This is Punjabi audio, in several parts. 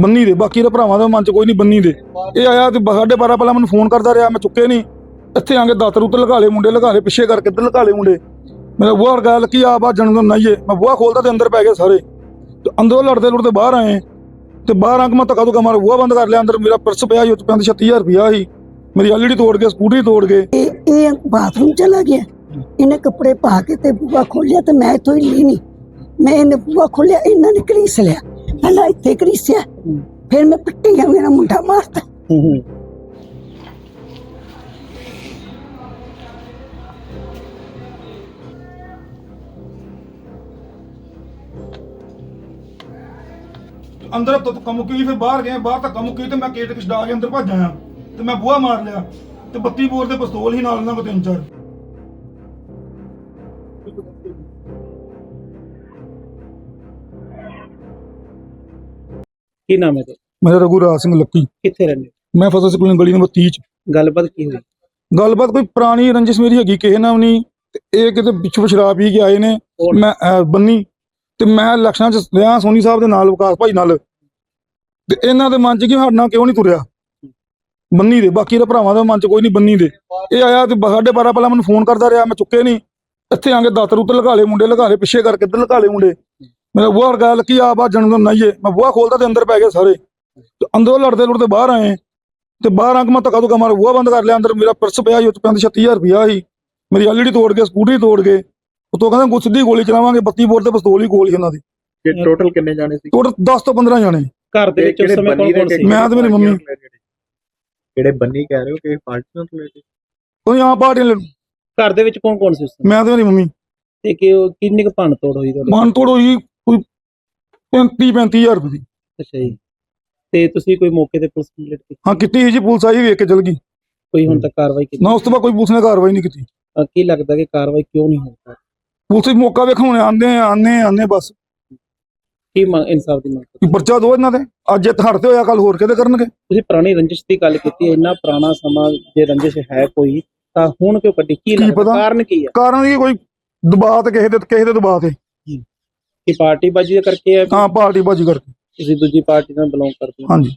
ਬੰਨੀ ਦੇ, ਬਾਕੀ ਦੇ ਭਰਾਵਾਂ ਦੇ ਮਨ ਚ ਕੋਈ ਨਹੀਂ ਬੰਨੀ ਦੇ। ਇਹ ਆਇਆ ਤੇ ਸਾਡੇ ਸਾਢੇ 12 ਪਹਿਲਾਂ ਮੈਨੂੰ ਫੋਨ ਕਰਦਾ ਰਿਹਾ, ਮੈਂ ਚੁੱਕੇ ਨਹੀਂ। ਇੱਥੇ ਆ ਕੇ ਦਾਤਰ ਉੱਤੇ ਲਗਾ ਲਏ, ਮੁੰਡੇ ਲਗਾ ਲਏ, ਪਿੱਛੇ ਕਰਕੇ ਇੱਧਰ ਲਗਾ ਲਏ ਮੁੰਡੇ। ਮੇਰਾ ਬੂਹਾ ਗੱਲ ਕੀ ਆ ਬਾ, ਜਨਮ ਨਾਈਏ ਮੈਂ ਬੂਹਾ ਖੋਲਦਾ ਤੇ ਅੰਦਰ ਪੈ ਗਏ ਸਾਰੇ। ਤੇ ਅੰਦਰੋਂ ਲੜਦੇ ਲੜਦੇ ਬਾਹਰ ਆਏ। ਤੇ ਬਾਹਰ ਆ ਮੈਂ ਧੱਕਾ ਧੁੱਕਾ ਮਾਰ ਬੂਹਾ ਬੰਦ ਕਰ ਲਿਆ, ਅੰਦਰ ਮੇਰਾ ਪਰਸ ਪਿਆ ਸੀ ਉੱਤੇ ਪੈਂਦੇ 36000 ਰੁਪਇਆ ਸੀ। ਮੇਰੀ ਐਲਈਡੀ ਤੋੜ ਗਏ, ਸਕੂਟਰੀ ਤੋੜ ਗਏ। ਇਹ ਇਹ ਬਾਥਰੂਮ ਚਲਾ ਗਿਆ। ਇਹਨੇ ਕੱਪੜੇ ਪਾ ਕੇ ਤੇ ਬੂਆ ਖੋਲਿਆ ਤੇ ਮੈਂ ਇੱਥੋਂ ਹੀ ਲਈ ਨਹੀਂ ਮੈਂ ਇਹਨੇ ਬੂਆ ਖੋਲਿਆ ਇਹਨਾਂ ਨੇ ਕਰੀਸ ਲਿਆ ਪਹਿਲਾਂ ਇੱਥੇ ਕਰੀਸਿਆ ਫਿਰ ਮੈਂ ਪਿੱਟੀ ਗਿਆ ਮੇਰਾ ਮੁੰਡਾ ਮਾਰਤਾ ਅੰਦਰ ਧੱਕਾ ਮੁੱਕੀ ਫਿਰ ਬਾਹਰ ਗਏ, ਬਾਹਰ ਧੱਕਾ ਮੁੱਕੀ ਤੇ ਮੈਂ ਗੇਟ ਕਿਛਡਾ ਕੇ ਅੰਦਰ ਭੱਜ ਆਇਆ। ਤੇ ਮੈਂ ਬੂਹਾ ਮਾਰ ਲਿਆ, ਤੇ 32 ਬੋਰ ਦੇ ਪਿਸਤੌਲ ਹੀ ਨਾਲ ਉਹਨਾਂ ਕੋਲ ਤਿੰਨ ਚਾਰ ਕੀ ਨਾਮ ਹੈ ਤੁਹਾਡਾ? ਮੇਰਾ ਰਘੂਰਾਜ ਸਿੰਘ ਲੱਕੀ। ਕਿੱਥੇ ਰਹਿੰਦੇ ਹੋ? ਮੈਂ ਫਸਲ ਸਕੂਲ ਗਲੀ ਨੰਬਰ 30 ਚ। ਗੱਲਬਾਤ ਕੀ ਹੋਈ? ਗੱਲਬਾਤ ਕੋਈ ਪੁਰਾਣੀ ਰੰਜਿਸ਼ ਮੇਰੀ ਹੈਗੀ ਕਿਸੇ ਨਾਲ ਵੀ ਨਹੀਂ। ਤੇ ਇਹ ਕਿਤੇ ਪਿੱਛੋਂ ਸ਼ਰਾਬ ਪੀ ਕੇ ਆਏ ਨੇ। ਕੌਣ? ਮੈਂ ਅਹ, ਬੰਨੀ। ਤੇ ਮੈਂ ਇਲੈਕਸ਼ਨਾਂ ਚ ਰਿਹਾ ਸੋਨੀ ਸਾਹਿਬ ਦੇ ਨਾਲ ਵਿਕਾਸ ਭਾਈ ਨਾਲ। ਤੇ ਇਹਨਾਂ ਦੇ ਮਨ ਚ ਕਿ ਸਾਡੇ ਨਾਲ ਕਿਉਂ ਨਹੀਂ ਤੁਰਿਆ? ਬੰਨੀ ਦੇ ਬਾਕੀ ਦੇ ਭਰਾਵਾਂ ਦੇ ਮਨ ਚ ਕੋਈ ਨਹੀਂ ਬੰਨੀ ਦੇ। ਇਹ ਆਇਆ ਤੇ ਬ- ਸਾਢੇ 12 ਪਹਿਲਾਂ ਮੈਨੂੰ ਫੋਨ ਕਰਦਾ ਰਿਹਾ ਮੈਂ ਚੁੱਕੇ ਨਹੀਂ। ਇੱਥੇ ਆ ਕੇ ਦਾਤਰ ਉੱਤੇ ਲਗਾ ਲਏ ਮੁੰਡੇ ਲਗਾ ਲਏ ਪਿੱਛੇ ਕਰਕੇ ਇੱਧਰ ਲਗਾ ਲਏ ਮੁੰਡੇ। ਮੇਰਾ ਬੂਹਾ ਗੱਲ ਕੀ ਆ ਬਾ ਜਨਮ ਨਾਈਏ ਮੈਂ ਬੂਹਾ ਖੋਲਦਾ ਤੇ ਅੰਦਰ ਪੈ ਗਏ ਸਾਰੇ। ਤੇ ਅੰਦਰੋਂ ਲੜਦੇ ਲੜਦੇ ਬਾਹਰ ਆਏ। ਤੇ ਬਾਹਰ ਆ ਕੇ ਮੈਂ ਧੱਕਾ ਧੁੱਕਾ ਮਾਰ ਬੂਹਾ ਬੰਦ ਕਰ ਲਿਆ। ਅੰਦਰ ਮੇਰਾ ਪਰਸ ਪਿਆ ਸੀ ਉੱਤੇ ਪੈਂਦੇ 36000 ਰੁਪਇਆ ਸੀ। ਮੇਰੀ ਐਲਈਡੀ ਤੋੜ ਕੇ ਸਕੂਟਰੀ ਤੋੜ ਕੇ ਉਤੋਂ ਕਹਿੰਦਾ ਗੁੱਸ ਦੀ ਗੋਲੀ ਚਲਾਵਾਂਗੇ 32 ਬੋਰ ਤੇ ਪਿਸਤੌਲ ਹੀ ਗੋਲ ਉਹਨਾਂ ਦੀ। ਕਿ ਟੋਟਲ ਕਿੰਨੇ ਜਾਣੇ ਸੀ? ਟੋਟਲ 10 ਤੋਂ 15 ਜਾਣੇ। ਘਰ ਦੇ ਵਿੱਚ ਉਸ ਸਮੇਂ ਕੌਣ ਕੌਣ ਸੀ? ਮੈਂ ਤੇ ਮੇਰੀ ਮੰਮੀ। ਕਿਹੜੇ ਬੰਨੀ ਕਹਿ ਰਹੇ ਹੋ ਕਿ ਪਾਰਟੀ ਨਾਲ ਰਿਲੇਟਡ ਕੋਈ ਆ ਪਾਰਟੀ ਲੈ- ਘਰ ਦੇ ਵਿੱਚ ਕੌਣ ਕੌਣ ਸੀ ਉਸ ਸਮੇਂ? ਮੈਂ ਤੇ ਮੇਰੀ ਮੰਮੀ। ਤੇ ਕਿ ਉਹ ਕਿੰਨੀ ਕੁ ਭੰਨ ਤੋੜ ਹੋਈ ਤੁਹਾਡੇ? ਮਨ ਤੋੜ ਹੋਈ 35 35000 ਰੁਪਏ ਦੀ। ਅੱਛਾ ਜੀ। ਤੇ ਤੁਸੀਂ ਕੋਈ ਮੌਕੇ ਤੇ ਪੁਲਿਸ ਕੰਪਲੀਟ ਕੀਤੀ? ਹਾਂ ਕਿੱਟੀ ਸੀ ਜੀ ਪੁਲਿਸ ਆਈ ਵੇਖ ਕੇ ਚਲ ਗਈ। ਕੋਈ ਹੁਣ ਤੱਕ ਕਾਰਵਾਈ ਕੀਤੀ? ਨਾ ਉਸ ਤੋਂ ਬਾਅਦ ਕੋਈ ਪੁਲਿਸ ਨੇ ਕਾਰਵਾਈ ਨਹੀਂ ਕੀਤੀ। ਅਹ ਕੀ ਲੱਗਦਾ ਕਿ ਕਾਰਵਾਈ ਕਿਉਂ ਨਹੀਂ ਹੋ ਪਾ ਪੁਲਿਸ ਵੀ ਮੌਕਾ ਵੇਖਣ ਆਉਂਦੇ ਆਨੇ ਆਨੇ ਬਸ। ਕੀ ਮੰਗ ਇਨਸਾਫ ਦੀ ਮੰਗ ਕਰਦੇ? ਵੀ ਪਰਚਾ ਦੋ ਇਹਨਾਂ ਦੇ ਅੱਜ ਇਹ ਹੜਤੇ ਹੋਇਆ ਕੱਲ ਹੋਰ ਕਿਤੇ ਕਰਨਗੇ। ਤੁਸੀਂ ਪੁਰਾਣੀ ਰੰਜਿਸ਼ ਦੀ ਗੱਲ ਕੀਤੀ ਹੈ ਇੰਨਾ ਪੁਰਾਣਾ ਸਮਾਂ ਜੇ ਰੰਜਿਸ਼ ਹੈ ਕੋਈ ਤਾਂ ਹੁਣ ਕਿਉਂ ਕੱਢੀ? ਕੀ ਕੀ ਲੱਗਦਾ? ਪਤਾ? ਕਾਰਨ ਕੀ ਹੈ? ਕਾਰਨ ਇਹ ਕੋਈ ਦਬਾਅ ਤੇ ਕਿਸੇ ਦੇ ਕਿਸੇ ਦੇ ਦਬਾਅ ਤੇ। ਕਿ ਪਾਰਟੀ ਬਾਜੀ ਦੇ ਕਰਕੇ ਹੈ ਹਾਂ ਪਾਰਟੀ ਬਾਜੀ ਕਰਕੇ। ਤੁਸੀਂ ਦੂਜੀ ਪਾਰਟੀ ਨਾਲ ਬਿਲੋਂਗ ਕਰਦੇ ਹੋ। ਹਾਂਜੀ।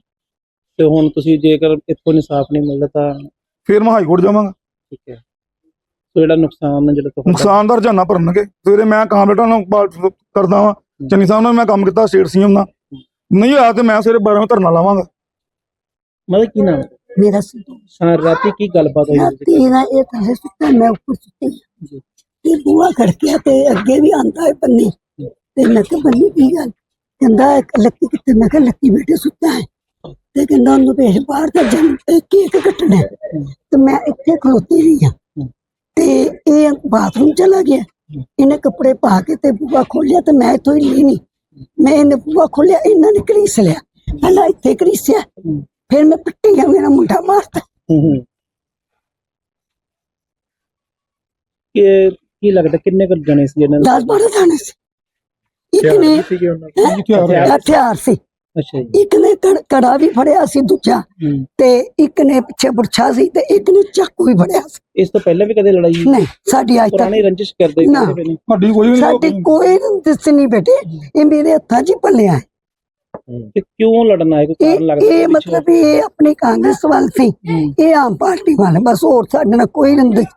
ਤੇ ਹੁਣ ਤੁਸੀਂ ਜੇਕਰ ਇੱਥੋਂ ਇਨਸਾਫ ਨਹੀਂ ਮਿਲਦਾ ਤਾਂ ਫਿਰ ਮੈਂ ਹਾਈ ਕੋਰਟ ਜਾਵਾਂਗਾ। ਠੀਕ ਹੈ। ਸੋ ਜਿਹੜਾ ਨੁਕਸਾਨ ਹੈ ਜਿਹੜਾ ਤੁਹਾਡਾ ਨੁਕਸਾਨ ਦਾ ਰੁਝਾਨਾ ਭਰਨਗੇ। ਸਵੇਰੇ ਮੈਂ ਕਾਮਰੇਟਾਂ ਨੂੰ ਬਾਤ ਕਰਦਾ ਵਾਂ। ਚੰਨੀ ਸਾਹਿਬ ਨਾਲ ਮੈਂ ਕੰਮ ਕੀਤਾ ਸਟੇਟ ਸੀਐਮ ਨਾਲ। ਨਹੀਂ ਹੋਇਆ ਤੇ ਮੈਂ ਸਵੇਰੇ 12 ਵਜੇ ਧਰਨਾ ਲਾਵਾਂਗਾ। ਮਤਲਬ ਕੀ ਨਾਮ? ਹੈ? ਮੇਰਾ ਹਾਂ ਰਾਤੀ ਕੀ ਗੱਲਬਾਤ ਹੋਈ ਰਾਤੀ ਨਾ ਇਹ ਥੱਲੇ ਸੁੱਤਾ ਮੈਂ ਉੱਪਰ ਸੁੱਤੀ। ਜੀ। ਤੇ ਬੂਆ ਖੜਕਿਆ ਤੇ ਅੱਗੇ ਵੀ ਆਂਦਾ ਹੈ ਬੰਨੀ ਤੇ ਮੈਂ ਕਿਹਾ ਬੰਨੀ ਕੀ ਗੱਲ? ਕਹਿੰਦਾ ਇੱਕ ਲੱਕੀ ਕਿੱਥੇ? ਮੈਂ ਕਿਹਾ ਲੱਕੀ ਬੇਟੇ ਸੁੱਤਾ ਹੈ। ਤੇ ਕਹਿੰਦਾ ਉਹਨੂੰ ਭੇਜ ਬਾਹਰ ਤਾਂ ਜਨ ਕੇਕ ਕੱਟਣਾ ਹੈ। ਤੇ ਮੈਂ ਇੱਥੇ ਖਲੋਤੀ ਰਹੀ ਹਾਂ। ਤੇ ਇਹ ਬਾਥਰੂਮ ਚਲਾ ਗਿਆ। ਇਹਨੇ ਕੱਪੜੇ ਪਾ ਕੇ ਤੇ ਬੂਆ ਖੋਲਿਆ ਤੇ ਮੈਂ ਇੱਥੋਂ ਹੀ ਲਈ ਨਹੀਂ ਮੈਂ ਇਹਨੇ ਬੂਆ ਖੋਲਿਆ ਇਹਨਾਂ ਨੇ ਕਰੀਸ ਲਿਆ। ਪਹਿਲਾਂ ਇੱਥੇ ਕਰੀਸਿਆ ਫਿਰ ਮੈਂ ਪਿੱਟੀ ਗਿਆ ਮੇਰਾ ਮੁੰਡਾ ਮਾਰਤਾ। ਕਿ ਕੀ ਲੱਗਦਾ ਕਿੰਨੇ ਕੁ ਜਣੇ ਸੀ ਇਹਨਾਂ ਦੇ 10 12 ਜਾਣੇ ਸੀ। ਇੱਕ ਹਥਿਆਰ ਨੇ ਵੀ ਸੀਗੇ ਉਹਨਾਂ ਕੋਲ? ਹੈਂ? ਹਥਿਆਰ ਹਥਿਆਰ? ਹਥਿਆਰ ਸੀ। ਅੱਛਾ ਜੀ। ਇੱਕ ਨੇ ਕੜ- ਕੜਾ ਵੀ ਫੜਿਆ ਸੀ ਦੂਜਾ ਹੂੰ। ਤੇ ਇੱਕ ਨੇ ਪਿੱਛੇ ਬੁਰਛਾ ਸੀ ਤੇ ਇੱਕ ਨੇ ਚਾਕੂ ਵੀ ਫੜਿਆ ਸੀ। ਇਸ ਤੋਂ ਪਹਿਲਾਂ ਵੀ ਕਦੇ ਲੜਾਈ ਹੋਈ? ਨਹੀਂ ਸਾਡੀ ਅੱਜ ਤੱਕ ਪੁਰਾਣੀ ਰੰਜਿਸ਼ ਕਰਦੇ ਨਾ। ਨੇ ਸਾਡੀ ਕੋਈ ਵੀ ਸਾਡੀ ਨਹੀਂ ਕੋਈ ਦਿਸ ਨਹੀਂ ਬੇਟੇ। ਇਹ ਮੇਰੇ ਹੱਥਾਂ 'ਚ ਹੀ ਪਲਿਆ ਹੈ। ਤੇ ਕਿਉਂ ਲੜਨਾ ਹੈ ਕੋਈ ਇਹ ਕਾਰਨ ਲੱਗਦਾ ਇਹ ਮਤਲਬ ਵੀ ਇਹ ਆਪਣੀ ਕਾਂਗਰਸ ਵੱਲ ਸੀ। ਇਹ ਆਮ ਪਾਰਟੀ ਵਾਲੇ। ਬਸ ਹੋਰ ਸਾਡੇ ਨਾਲ ਕੋਈ ਨਿਰਦੇਸ਼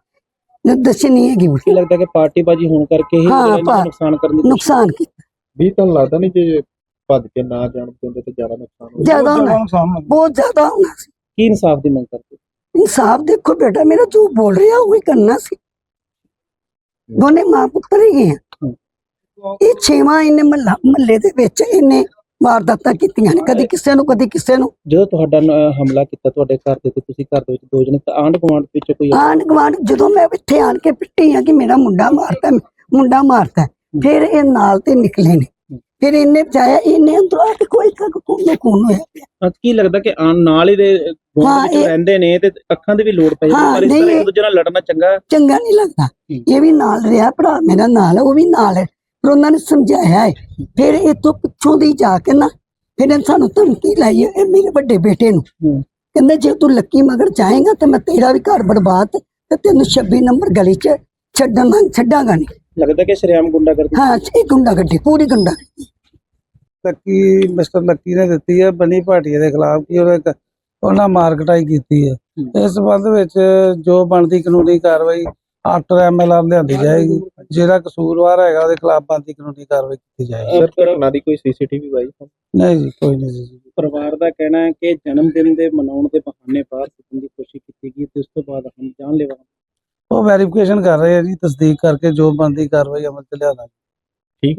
ਨਿਰਦੇਸ਼ ਨਹੀਂ ਹੈਗੀ। ਕੀ ਲੱਗਦਾ ਕਿ ਪਾਰਟੀ ਬਾਜੀ ਹੋਣ ਕਰਕੇ ਹੀ ਹਾਂ, ਜਿਹੜਾ ਇਹਨਾਂ ਨੂੰ ਪਾ- ਨੁਕਸਾਨ ਕਰਨ ਦੀ ਨੁਕਸਾਨ ਕੀਤਾ। ਵੀ ਤੁਹਾਨੂੰ ਲੱਗਦਾ ਨਹੀਂ ਜੇ ਭੱਜ ਕੇ ਨਾ ਜਾਣ ਦਿੰਦੇ ਤਾਂ ਜ਼ਿਆਦਾ ਨੁਕਸਾਨ ਹੋ ਜ਼ਿਆਦਾ ਹੋਣਾ। ਨੁਕਸਾਨ ਹੋਣਾ। ਬਹੁਤ ਜ਼ਿਆਦਾ ਹੋਣਾ ਸੀ। ਕੀ ਇਨਸਾਫ ਦੀ ਮੰਗ ਕਰਦੇ? ਇਨਸਾਫ ਦੇਖੋ ਬੇਟਾ ਮੇਰਾ ਜੋ ਬੋਲ ਰਿਹਾ ਉਹ ਹੀ ਕਰਨਾ ਸੀ। ਦੋਨੇ ਮਾਂ ਪੁੱਤਰ ਹੀ ਹੈ। ਇਹ ਛੇਵਾਂ ਇਹਨੇ ਮਹੱਲਾ ਮਹੱਲੇ ਦੇ ਵਿੱਚ ਇਹਨੇ ਵਾਰਦਾਤਾਂ ਕੀਤੀਆਂ ਨੇ ਕਦੀ ਕਿਸੇ ਨੂੰ ਕਦੀ ਕਿਸੇ ਨੂੰ। ਜਦੋਂ ਤੁਹਾਡਾ ਨ- ਹਮਲਾ ਕੀਤਾ ਤੁਹਾਡੇ ਘਰ ਤੇ ਤੇ ਤੁਸੀਂ ਘਰ ਦੇ ਵਿੱਚ ਦੋ ਜਣੇ ਤਾਂ ਆਂਢ ਗੁਆਂਢ ਵਿੱਚ ਕੋਈ ਆਂਢ ਗੁਆਂਢ ਜਦੋਂ ਮੈਂ ਇੱਥੇ ਆਣ ਕੇ ਪਿੱਟੀ ਆ ਕਿ ਮੇਰਾ ਮੁੰਡਾ ਮਾਰਤਾ ਮੁੰਡਾ ਮਾਰਤਾ ਫਿਰ ਇਹ ਨਾਲ ਤੇ ਨਿਕਲੇ ਨੇ। ਫਿਰ ਇਹਨੇ ਬਚਾਇਆ ਇਹਨੇ ਅੰਦਰੋਂ ਆ ਕੇ ਕੋਈ ਕੱਕ ਕੋਨ ਕੋਨ ਹੋਇਆ ਪਿਆ। ਹਾਂ, ਕੀ ਲੱਗਦਾ ਕਿ ਨਾਲ ਹੀ ਦੇ ਗੁਆਂਢ ਹਾਂ, ਵਿੱਚ ਇਹ- ਰਹਿੰਦੇ ਨੇ ਤੇ ਅੱਖਾਂ ਦੀ ਵੀ ਲੋੜ ਪੈ ਜਾਂਦੀ ਪਰ ਇਸ ਨਹੀਂ, ਤਰ੍ਹਾਂ ਇੱਕ ਦੂਜੇ ਨਾਲ ਲੜਨਾ ਚੰਗਾ ਚੰਗਾ ਨਹੀਂ ਲੱਗਦਾ। ਇਹ ਵੀ ਨਾਲ ਰਿਹਾ ਭਰਾ ਮੇਰਾ ਨਾਲ ਉਹ ਵੀ ਨਾਲ ਹੈ। ਪਰ ਉਹਨਾਂ ਨੇ ਸਮਝਾਇਆ ਹੈ। ਫਿਰ ਇਤੋਂ ਪਿੱਛੋਂ ਦੀ ਜਾ ਕੇ ਨਾ ਫਿਰ ਇਹਨੇ ਸਾਨੂੰ ਧਮਕੀ ਲਾਈ ਹੈ, ਇਹ ਮੇਰੇ ਵੱਡੇ ਬੇਟੇ ਨੂੰ। ਹੂੰ। ਕਹਿੰਦੇ ਜੇ ਤੂੰ ਲੱਕੀ ਮਗਰ ਜਾਏਗਾ ਤੇ ਮੈਂ ਤੇਰਾ ਵੀ ਘਰ ਬਰਬਾਦ ਤੇ ਤੈਨੂੰ 26 ਨੰਬਰ ਗਲੀ 'ਚ ਛੱਡਣਾ ਛੱਡਾਂਗਾ ਨਹੀਂ ਲੱਗਦਾ ਕਿ ਸ਼ਰਿਆਮ ਗੁੰਡਾ ਕਰਦੇ ਹਾਂ ਇਹ ਗੁੰਡਾ ਗੱਡੀ ਪੂਰੀ ਗੁੰਡਾ ਲੱਕੀ ਮਿਸਟਰ ਲੱਕੀ ਨੇ ਦਿੱਤੀ ਹੈ ਬਨੀ ਭਾਟੀਆ ਦੇ ਖਿਲਾਫ ਕਿ ਉਹਨੇ ਉਹਨਾਂ ਮਾਰਕਟਾਈ ਕੀਤੀ ਹੈ। ਇਸ ਸੰਬੰਧ ਵਿੱਚ ਜੋ ਬਣਦੀ ਕਾਨੂੰਨੀ ਕਾਰਵਾਈ ਆਫਟਰ ਐਮਐਲਆਰ ਲਿਆਂਦੀ ਜਾਏਗੀ। ਜਿਹੜਾ ਕਸੂਰਵਾਰ ਹੈਗਾ ਉਹਦੇ ਖਿਲਾਫ ਬਣਦੀ ਕਾਨੂੰਨੀ ਕਾਰਵਾਈ ਕੀਤੀ ਜਾਏਗੀ। ਸਰ ਘਟਨਾ ਦੀ ਕੋਈ ਸੀਸੀਟੀਵੀ ਵਾਈ ਨਹੀਂ ਜੀ ਕੋਈ ਨਹੀਂ ਜੀ। ਪਰਿਵਾਰ ਦਾ ਕਹਿਣਾ ਹੈ ਕਿ ਜਨਮ ਦਿਨ ਦੇ ਮਨਾਉਣ ਦੇ ਬਹਾਨੇ ਬਾਹਰ ਸੁੱਟਣ ਦੀ ਕੋਸ਼ਿਸ਼ ਕੀਤੀ ਗਈ ਤੇ ਉਸ ਤੋਂ ਬਾਅਦ ਹਮ ਜਾਨਲੇਵਾ ਉਹ ਵੈਰੀਫਿਕੇਸ਼ਨ ਕਰ ਰਹੇ ਆ ਜੀ ਤਸਦੀਕ ਕਰਕੇ ਜੋ ਬਣਦੀ ਕਾਰਵਾਈ ਅਮਲ ਚ ਲਿਆਣਾ ਠੀਕ ਹੈ